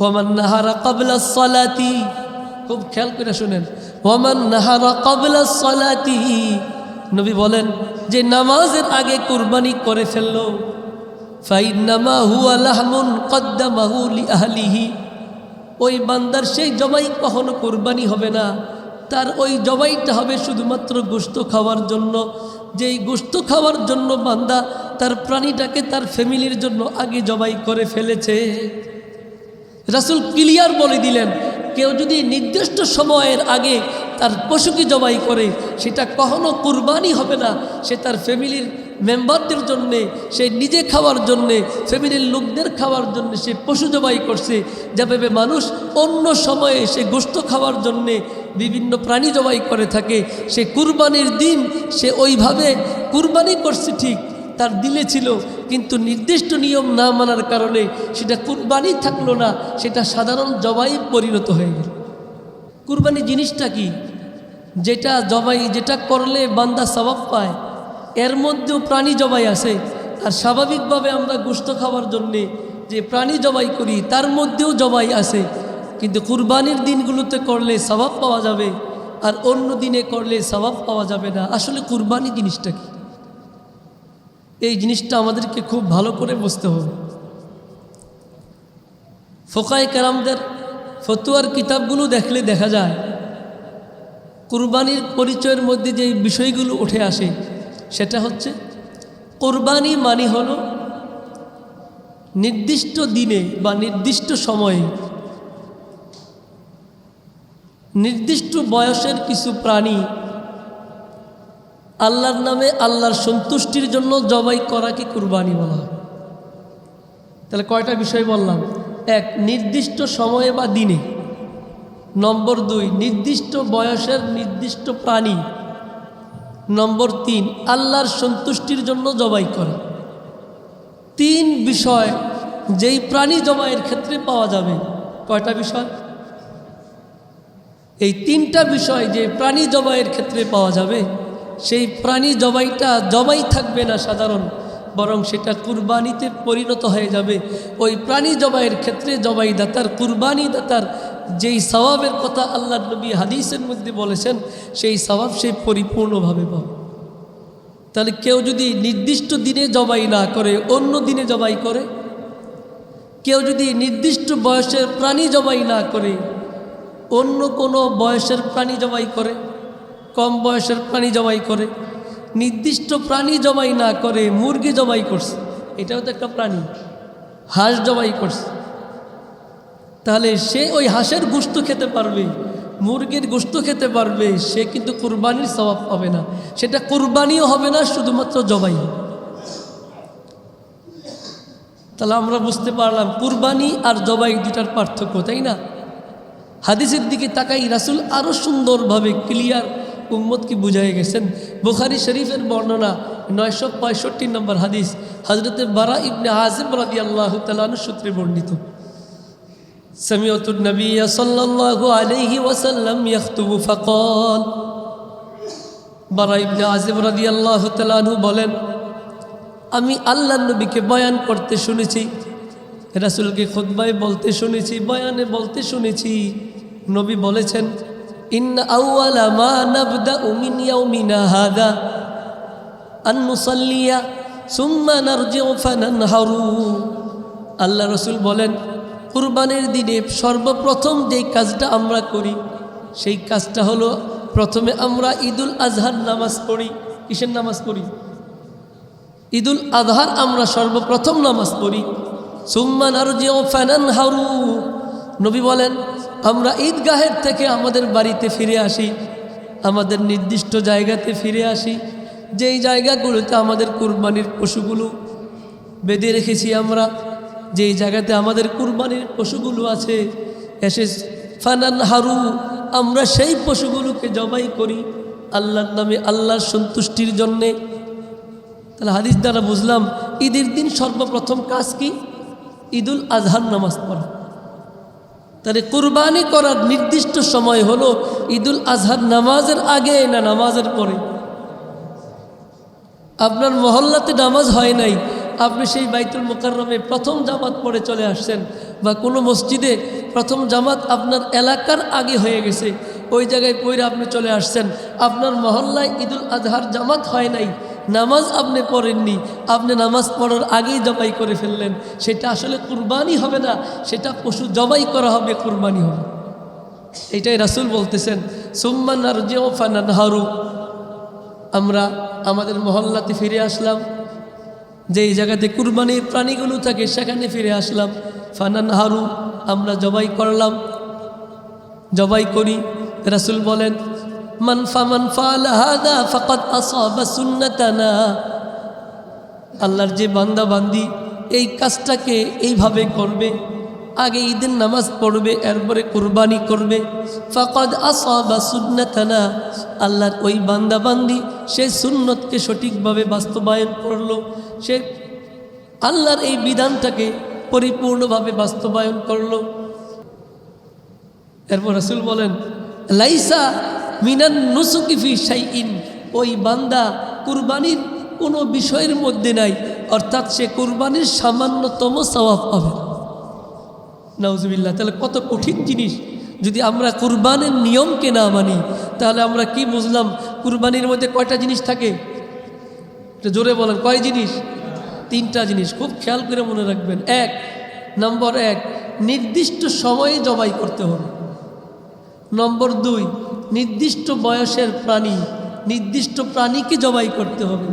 Oman নাহারা কাবলা সলাতি, খুব খেয়াল করে শুনেন, ওমান নাহারা কাবলা নবী বলেন, যে নামাজের আগে কুরবানি করে ফেলল ফাইনামা হুয়া লাহমুন কদ্দামাহু লি আহলিহি ওই বান্দার সেই জবাই কখনো কোরবানি হবে না। তার ওই জবাইটা হবে শুধুমাত্র গোস্ত খাওয়ার জন্য। যেই গোস্ত খাওয়ার জন্য বান্দা তার প্রাণীটাকে তার ফ্যামিলির জন্য আগে জবাই করে ফেলেছে। রাসুল ক্লিয়ার বলে দিলেন, কেউ যদি নির্দিষ্ট সময়ের আগে তার পশুকে জবাই করে, সেটা কখনো কুরবানি হবে না। সে তার ফ্যামিলির মেম্বারদের জন্যে, সে নিজে খাওয়ার জন্যে, ফ্যামিলির লোকদের খাওয়ার জন্য সে পশু জবাই করছে। যেভাবে মানুষ অন্য সময়ে সে গোস্ত খাওয়ার জন্যে বিভিন্ন প্রাণী জবাই করে থাকে, সে কুরবানির দিন সে ওইভাবে কুরবানি করছে ঠিক। তার দিলে ছিল, কিন্তু নির্দিষ্ট নিয়ম না মানার কারণে সেটা কুরবানি থাকল না, সেটা সাধারণ জবাই পরিণত হয়ে গেল। কুরবানি জিনিসটা কি? যেটা জবাই, যেটা করলে বান্দা স্বভাব পায়, এর মধ্যেও প্রাণী জবাই আছে। আর স্বাভাবিকভাবে আমরা গোস্ত খাওয়ার জন্যে যে প্রাণী জবাই করি, তার মধ্যেও জবাই আছে। কিন্তু কুরবানির দিনগুলোতে করলে স্বভাব পাওয়া যাবে, আর অন্য দিনে করলে স্বভাব পাওয়া যাবে না। আসলে কুরবানি জিনিসটা কি? এই জিনিসটা আমাদেরকে খুব ভালো করে বুঝতে হবে। ফোকায় কেরামদের ফতুয়ার কিতাবগুলো দেখলে দেখা যায়, কুরবানির পরিচয়ের মধ্যে যে বিষয়গুলো উঠে আসে, সেটা হচ্ছে কোরবানি মানে হল নির্দিষ্ট দিনে বা নির্দিষ্ট সময়ে নির্দিষ্ট বয়সের কিছু প্রাণী আল্লাহর নামে আল্লাহর সন্তুষ্টির জন্য জবাই করাকে কুরবানি বলা? হয় তাহলে কয়টা বিষয় বললাম? এক, নির্দিষ্ট সময়ে বা দিনে। নম্বর দুই, নির্দিষ্ট বয়সের নির্দিষ্ট প্রাণী। নম্বর তিন, আল্লাহর সন্তুষ্টির জন্য জবাই করা। তিন বিষয় যেই প্রাণী জবাইয়ের ক্ষেত্রে পাওয়া যাবে। কয়টা বিষয়? এই তিনটা বিষয় যে প্রাণী জবাইয়ের ক্ষেত্রে পাওয়া যাবে সেই প্রাণী জবাইটা, জবাই থাকবে না সাধারণ, বরং সেটা কুরবানিতে পরিণত হয়ে যাবে। ওই প্রাণী জবাইয়ের ক্ষেত্রে জবাই দাতার কুরবানি দাতার যেই স্বভাবের কথা আল্লাহ নবী হাদিসের মধ্যে বলেছেন, সেই স্বভাব সে পরিপূর্ণভাবে পাবে। তাহলে কেউ যদি নির্দিষ্ট দিনে জবাই না করে, অন্য দিনে জবাই করে, কেউ যদি নির্দিষ্ট বয়সের প্রাণী জবাই না করে, অন্য কোনো বয়সের প্রাণী জবাই করে কম বয়সের প্রাণী জবাই করে, নির্দিষ্ট প্রাণী জবাই না করে মুরগি জবাই করছে। এটাও তো একটা প্রাণী, হাঁস জবাই করছে। তাহলে সে ওই হাঁসের গোস্ত খেতে পারবে, মুরগির গোস্ত খেতে পারবে, সে কিন্তু কুরবানির স্বভাব পাবে না। সেটা কুরবানিও হবে না, শুধুমাত্র জবাই তাহলে আমরা বুঝতে পারলাম, কুরবানি আর জবাই দুটার পার্থক্য, তাই না? হাদিসের দিকে তাকাই রাসুল আরও সুন্দরভাবে ক্লিয়ার উম্মতকে বুঝাই গেছেন বুখারি শরীফের বর্ণনা নয়শো পঁয়ষট্টি নম্বর হাদিস হজরতে বারা ইবনে হাজিম রাদি আল্লাহ তালু সূত্রে বর্ণিত سمعت النبي صلى الله عليه وسلم يخطب فقال বারা ইবনে আজিম রাদি আল্লাহ তালু বলেন আমি আল্লাহ নবীকে বয়ান করতে শুনেছি রাসুলকে খুদ্বায় বলতে শুনেছি বয়ানে বলতে শুনেছি নবী বলেছেন ইন্না আউয়ালা মা নাবদাউ মিন ইয়াউমিনা হাদা আন নুসাল্লিয়া সুম্মা নারজিউ ফানানহারু। আল্লাহ রসুল বলেন, কুরবানির দিনে সর্বপ্রথম যেই কাজটা আমরা করি, সেই কাজটা হলো প্রথমে আমরা ঈদুল আজহার নামাজ পড়ি। কিসের নামাজ পড়ি? ঈদুল আজহার আমরা সর্বপ্রথম নামাজ পড়ি। সুম্মান আর যে ফ্যানান হারু নবী বলেন, আমরা ঈদগাহের থেকে আমাদের বাড়িতে ফিরে আসি, আমাদের নির্দিষ্ট জায়গাতে ফিরে আসি। যেই জায়গাগুলোতে আমাদের কুরবানির পশুগুলো বেঁধে রেখেছি আমরা, যেই জায়গাতে আমাদের কুরবানির পশুগুলো আছে এসে ফানান হারু আমরা সেই পশুগুলোকে জবাই করি আল্লাহর নামে, আল্লাহর সন্তুষ্টির জন্যে। তাহলে হাদিস দ্বারা বুঝলাম, ঈদের দিন সর্বপ্রথম কাজ কি? ঈদুল আজহার নামাজ পড়া। তাহলে কুরবানি করার নির্দিষ্ট সময় হলো ঈদুল আজহার নামাজের আগে না নামাজের পরে? আপনার মহল্লাতে নামাজ হয় নাই, আপনি সেই বাইতুল মোকাররমে প্রথম জামাত পড়ে চলে আসছেন বা কোনো মসজিদে প্রথম জামাত আপনার এলাকার আগে হয়ে গেছে, ওই জায়গায় পইরে আপনি চলে আসছেন। আপনার মহল্লায় ঈদুল আজহার জামাত হয় নাই নামাজ আপনি পড়েননি, আপনি নামাজ পড়ার আগেই জবাই করে ফেললেন। সেটা আসলে কুরবানি হবে না, সেটা পশু জবাই করা হবে, কুরবানি হবে। এটাই রাসুল বলতেছেন সুম্মান আর ফানান হারু আমরা আমাদের মহল্লাতে ফিরে আসলাম যে এই জায়গাতে কুরবানির প্রাণীগুলো থাকে সেখানে ফিরে আসলাম। ফানান হারু আমরা জবাই করলাম। জবাই করি, রাসুল বলেন মান ফামান ফাল হাদা ফাকাত আসাবা সুন্নাতানা। আল্লাহর যে বান্দা বান্দি এই কাজটাকে এইভাবে করবে, আগে ঈদের নামাজ পড়বে, এরপরে কুরবানি করবে, ফাকাদ আসাবা সুন্নাতানা। আল্লাহর ওই বান্দা বান্দি সে সুন্নতকে সঠিকভাবে বাস্তবায়ন করল, সে আল্লাহর এই বিধানটাকে পরিপূর্ণভাবে বাস্তবায়ন করল। এরপর রাসুল বলেন, লাইসা মিনান নুসুকিফি সাইইন ওই বান্দা কুরবানির কোনো বিষয়ের মধ্যে নাই, অর্থাৎ সে কুরবানির সামান্যতম সওয়াব পাবে নাউজুবিল্লাহ, তাহলে কত কঠিন জিনিস। যদি আমরা কুরবানের নিয়মকে না মানি, তাহলে আমরা কি বুঝলাম কুরবানির মধ্যে কয়টা জিনিস থাকে? জোরে বলেন, কয় জিনিস? তিনটা জিনিস, খুব খেয়াল করে মনে রাখবেন। এক, নম্বর এক, নির্দিষ্ট সময়ে জবাই করতে হবে। নম্বর দুই নির্দিষ্ট বয়সের প্রাণী, নির্দিষ্ট প্রাণীকে জবাই করতে হবে।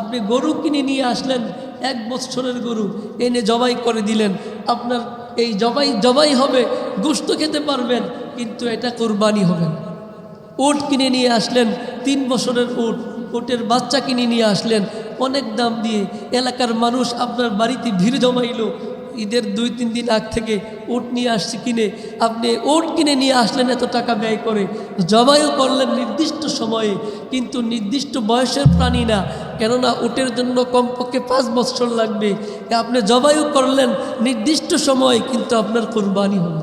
আপনি গরু কিনে নিয়ে আসলেন, এক বছরের গরু, এনে জবাই করে দিলেন। আপনার এই জবাই জবাই হবে গোস্ত খেতে পারবেন, কিন্তু এটা কোরবানি হবে উট কিনে নিয়ে আসলেন, তিন বছরের উট উটের বাচ্চা কিনে নিয়ে আসলেন। অনেক দাম দিয়ে এলাকার মানুষ আপনার বাড়িতে ভিড় জমাইলো ঈদের দুই, তিন দিন আগ থেকে উট নিয়ে আসছি কিনে। আপনি উট কিনে নিয়ে আসলেন এত টাকা ব্যয় করে। জবাইও করলেন নির্দিষ্ট সময়ে, কিন্তু নির্দিষ্ট বয়সের প্রাণী না। কেননা উটের জন্য কমপক্ষে পাঁচ বছর লাগবে। আপনি জবাইও করলেন নির্দিষ্ট সময়ে, কিন্তু আপনার কোরবানি হলো।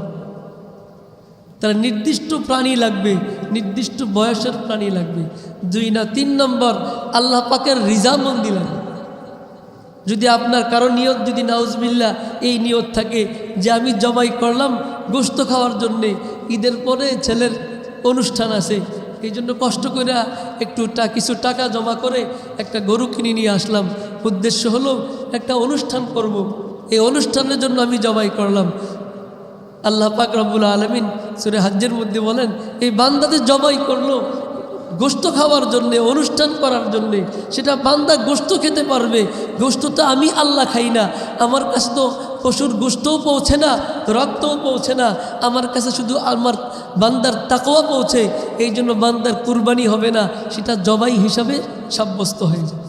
তাহলে নির্দিষ্ট প্রাণী লাগবে, নির্দিষ্ট বয়সের প্রাণী লাগবে। দুই না তিন নম্বর, আল্লাহ পাকের রিজামন্দি লাগবে। যদি আপনার কারও নিয়ত যদি নাউজবিল্লা এই নিয়ত থাকে যে আমি জমাই করলাম গোস্ত খাওয়ার জন্যে, ঈদের পরে ছেলের অনুষ্ঠান আছে, এই জন্য কষ্ট করে একটু কিছু টাকা জমা করে একটা গরু কিনে নিয়ে আসলাম উদ্দেশ্য হলো একটা অনুষ্ঠান করব। এই অনুষ্ঠানের জন্য আমি জবাই করলাম আল্লাহ পাক রব্বুল আলমিন সুরে হাজ্যের মধ্যে বলেন, এই বান্দাদের জবাই করল গোস্ত খাওয়ার জন্যে, অনুষ্ঠান করার জন্যে, সেটা বান্দা গোস্ত খেতে পারবে। গোস্ত তো আমি আল্লাহ খাই না। আমার কাছে তো পশুর গোস্তও পৌঁছে না, রক্তও পৌঁছে না। আমার কাছে শুধু আমার বান্দার তাকোয়া পৌঁছে। এই জন্য বান্দার কুরবানি হবে না, সেটা জবাই হিসাবে সাব্যস্ত হয়ে যায়।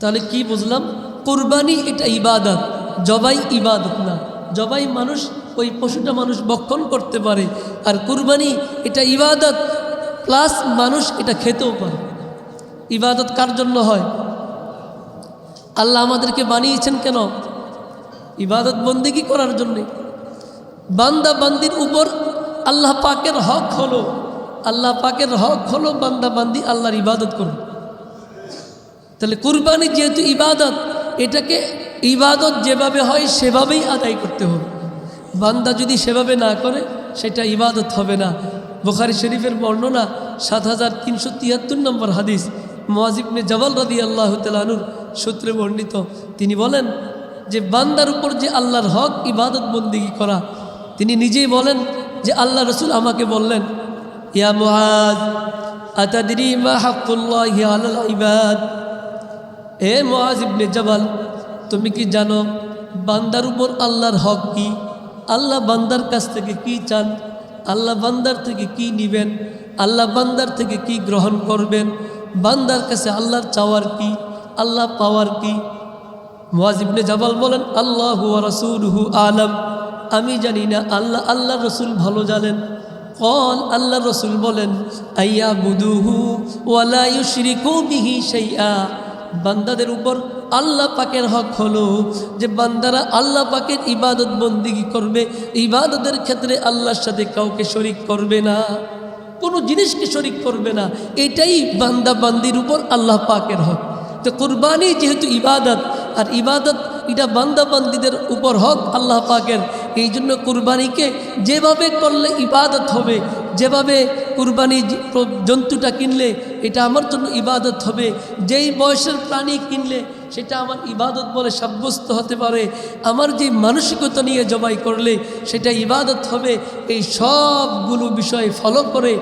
তাহলে কি বুঝলাম? কুরবানি এটা ইবাদত, জবাই ইবাদত না। জবাই মানুষ, ওই পশুটা মানুষ বক্ষণ করতে পারে। আর কুরবানি এটা ইবাদত প্লাস মানুষ এটা খেতেও পারে। ইবাদত কার জন্য হয়? আল্লাহ আমাদেরকে বানিয়েছেন কেন? ইবাদত বন্দিগি করার জন্যে? বান্দা বান্দির উপর আল্লাহ পাকের হক হলো। আল্লাহ পাকের হক হলো বান্দা বান্দি আল্লাহর ইবাদত করবে। তাহলে কুরবানি যেহেতু ইবাদত, এটাকে ইবাদত যেভাবে হয় সেভাবেই আদায় করতে হবে। বান্দা যদি সেভাবে না করে, সেটা ইবাদত হবে না। বুখারি শরীফের বর্ণনা সাত হাজার তিনশো তিয়াত্তর নম্বর হাদিস। মোয়াজিবনে জবাল রদি আল্লাহ তালুর সূত্রে বর্ণিত। তিনি বলেন যে, বান্দার উপর যে আল্লাহর হক ইবাদত বন্দিগি করা, তিনি নিজেই বলেন যে, আল্লাহ রসুল আমাকে বললেন, ইয়া মুআজ, আতাদরি মা হাক্কুল্লাহি আলাল ইবাদ? এ মহাজিবনে জবাল, তুমি কি জানো বান্দার উপর আল্লাহর হক কি? আল্লাহ বান্দার কাছ থেকে কি চান? আল্লাহ বান্দার থেকে কি নিবেন? আল্লাহ বান্দার থেকে কি গ্রহণ করবেন? বান্দার কাছে আল্লাহর চাওয়ার কি? আল্লাহ পাওয়ার কি? মোয়াজিবনে জাবাল বলেন, আল্লাহ রসুলহু আলম। আমি জানি না, আল্লাহ আল্লাহ রসুল ভালো জানেন। কল আল্লাহ রসুল বলেন আইয়া বুদুহু ওয়ালা ইউশরিকু বিহি শাইআ। বান্দাদের উপর আল্লাহ পাকের হক হলো যে বান্দারা আল্লাহ পাকের ইবাদত বন্দিগি করবে, ইবাদতের ক্ষেত্রে আল্লাহর সাথে কাউকে শরিক করবে না, কোনো জিনিসকে শরিক করবে না। এটাই বান্দা বান্দির উপর আল্লাহ পাকের হক। তো কোরবানি যেহেতু ইবাদত, আর ইবাদত এটা বান্দা বান্দিদের উপর হক আল্লাহ পাকের। এই জন্য কুরবানিকে যেভাবে করলে ইবাদত হবে, যেভাবে কুরবানি জন্তুটা কিনলে, এটা আমার জন্য ইবাদত হবে। যেই বয়সের প্রাণী কিনলে সেটা আমার ইবাদত বলে সাব্যস্ত হতে পারে আমার যে মানসিকতা নিয়ে জবাই করলে সেটা ইবাদত হবে এই সবগুলো বিষয় ফলো করে,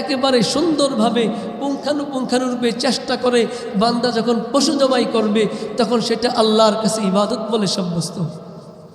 একেবারে সুন্দরভাবে পুঙ্খানুপুঙ্খানুরূপে চেষ্টা করে বান্দা যখন পশু জবাই করবে, তখন সেটা আল্লাহর কাছে ইবাদত বলে সাব্যস্ত হবে।